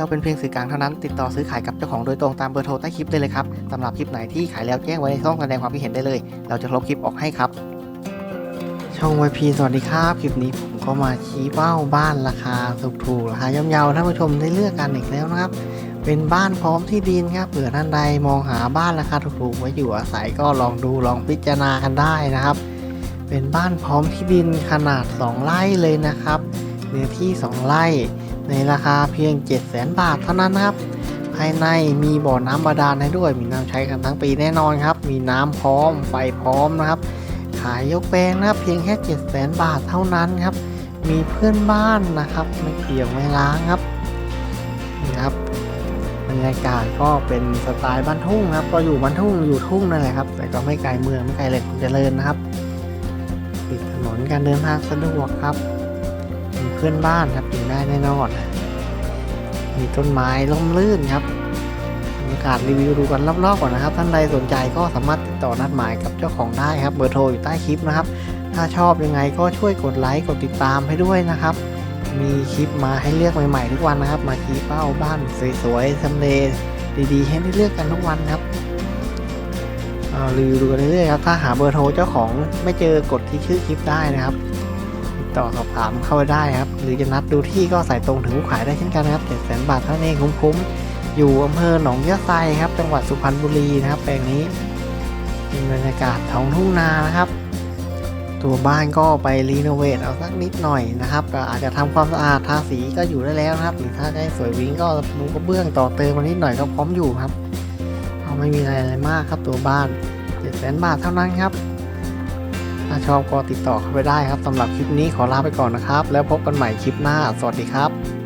เราเป็นเพียงสื่อกลางเท่านั้น ติดต่อซื้อขายกับเจ้าของโดยตรงตามเบอร์โทรใต้คลิปได้เลยครับสำหรับคลิปไหนที่ขายแล้วแจ้งไว้ในช่องแสดงความคิดเห็นได้เลย เราจะลบคลิปออกให้ครับ ช่องวพีสวัสดีครับคลิปนี้ผมก็มาชี้เป้าบ้านราคาถูกๆราคาย่อมเยาท่านผู้ชมได้เลือกกันอีกแล้วนะครับเป็นบ้านพร้อมที่ดินครับเผื่อท่านใดมองหาบ้านราคาถูกๆไว้อยู่อาศัยก็ลองดูลองพิจารณากันได้นะครับ เป็นบ้านพร้อมที่ดินขนาด 2 ไร่เลยนะครับเนื้อที่ 2 ไร่ ในราคาเพียง 7 0 0 0 0 0 บาทเท่านั้นครับ ภายในมีบ่อน้ำบาดาลให้ด้วย มีน้ำใช้กันทั้งปีแน่นอนครับ มีน้ำพร้อม ไฟพร้อมนะครับ ขายยกแปลงนะครับเพียงแค่7 0 0 0 0 บาทเท่านั้นครับ มีเพื่อนบ้านนะครับ ไม่เกี่ยวไม่ล้างครับนี่ครับบรรยากาศก็เป็นสไตล์บ้านทุ่งนะครับ ก็อยู่บ้านทุ่งอยู่ทุ่งนั่นแหละครับ แต่ก็ไม่ไกลเมืองไม่ไกลเลยเจริญนะครับ ติดถนนการเดินทางสะดวกครับ เพื่อนบ้านครับอยู่ได้แน่นอนมีต้นไม้ร่มรื่นครับบรรยากาศรีวิวดูกันรอบๆก่อนนะครับ ท่านใดสนใจก็สามารถติดต่อนัดหมายกับเจ้าของได้ครับเบอร์โทรอยู่ใต้คลิปนะครับ ถ้าชอบยังไงก็ช่วยกดไลค์กดติดตามให้ด้วยนะครับ มีคลิปมาให้เลือกใหม่ๆทุกวันนะครับ มาชี้เป้าบ้านสวยๆทำเลดีๆ ให้ได้เลือกกันทุกวันครับเอารีวิวดูกันเรื่อยๆครับถ้าหาเบอร์โทรเจ้าของไม่เจอกดที่ชื่อคลิปได้นะครับ ต่อสอบถามเข้าไปได้ครับ หรือจะนัดดูที่ก็สายตรงถึงผู้ขายได้เช่นกันนะครับเจ็ดแสนบาทเท่านั้นเองคุ้มๆ อยู่อำเภอหนองยะไซครับ จังหวัดสุพรรณบุรีนะครับแปลงนี้เป็นบรรยากาศท้องทุ่งนานะครับ ตัวบ้านก็ไปรีโนเวทเอาสักนิดหน่อยนะครับอาจจะทำความสะอาดทาสีก็อยู่ได้แล้วนะครับ หรือถ้าได้สวยวิ้งก็มุงกระเบื้องต่อเติมมานิดหน่อยก็พร้อมอยู่ครับ เอาไม่มีอะไรอะไรมากครับตัวบ้านเจ็ดแสนบาทเท่านั้นครับ ถ้าชอบก็ติดต่อเข้าไปได้ครับสำหรับคลิปนี้ขอลาไปก่อนนะครับ แล้วพบกันใหม่คลิปหน้า สวัสดีครับ